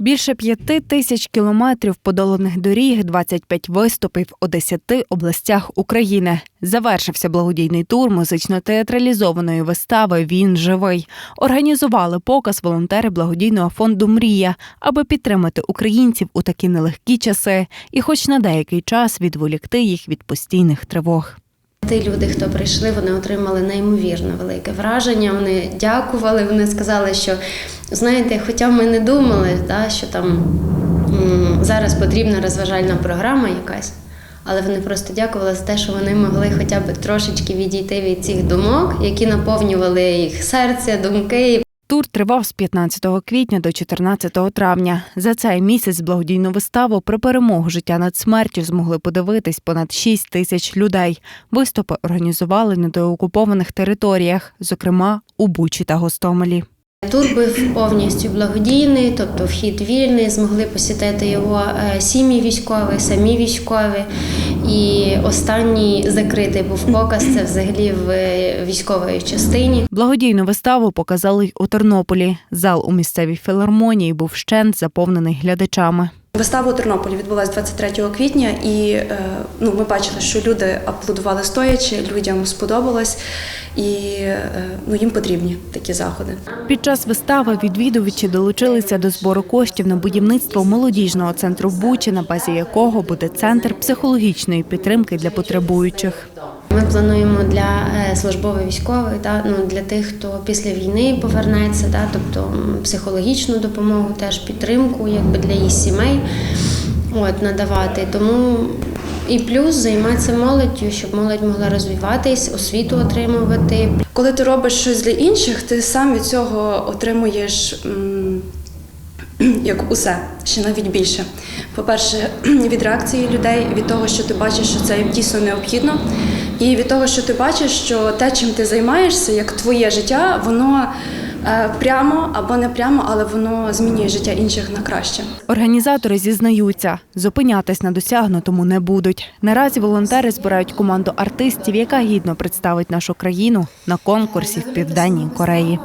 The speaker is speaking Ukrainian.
Більше п'яти тисяч кілометрів подоланих доріг, 25 виступів у 10 областях України. Завершився благодійний тур музично-театралізованої вистави Він живий. Організували показ волонтери благодійного фонду Мрія, аби підтримати українців у такі нелегкі часи і, хоч на деякий час, відволікти їх від постійних тривог. Ті люди, хто прийшли, вони отримали неймовірно велике враження. Вони дякували. Вони сказали, що знаєте, хоча ми не думали, та, що там зараз потрібна розважальна програма якась, але вони просто дякували за те, що вони могли хоча б трошечки відійти від цих думок, які наповнювали їх серце, думки. Тур тривав з 15 квітня до 14 травня. За цей місяць благодійну виставу про перемогу життя над смертю змогли подивитись понад 6 тисяч людей. Виступи організували на деокупованих територіях, зокрема у Бучі та Гостомелі. Тур був повністю благодійний, тобто вхід вільний, змогли посітити його е, сім'ї військові, самі військові. І останній закритий був показ це взагалі в е, військовій частині. Благодійну виставу показали й у Тернополі. Зал у місцевій філармонії був вщент заповнений глядачами. Вистава у Тернополі відбулася 23 квітня, і е, ну, ми бачили, що люди аплодували стоячи, людям сподобалось, і е, ну, їм потрібні такі заходи. Під час вистави відвідувачі долучилися до збору коштів на будівництво молодіжного центру Бучі, на базі якого буде центр психологічної підтримки для потребуючих. Ми плануємо для е, службових військових, та, ну, для тих, хто після війни повернеться, та, тобто психологічну допомогу, теж підтримку якби для їх сімей от, надавати. Тому і плюс займатися молоддю, щоб молодь могла розвиватись, освіту отримувати, Коли ти робиш щось для інших, ти сам від цього отримуєш як усе, ще навіть більше. По-перше, від реакції людей, від того, що ти бачиш, що це дійсно необхідно, і від того, що ти бачиш, що те, чим ти займаєшся, як твоє життя, воно е, прямо або не прямо, але воно змінює життя інших на краще. Організатори зізнаються, зупинятись на досягнутому не будуть. Наразі волонтери збирають команду артистів, яка гідно представить нашу країну на конкурсі в Південній Кореї.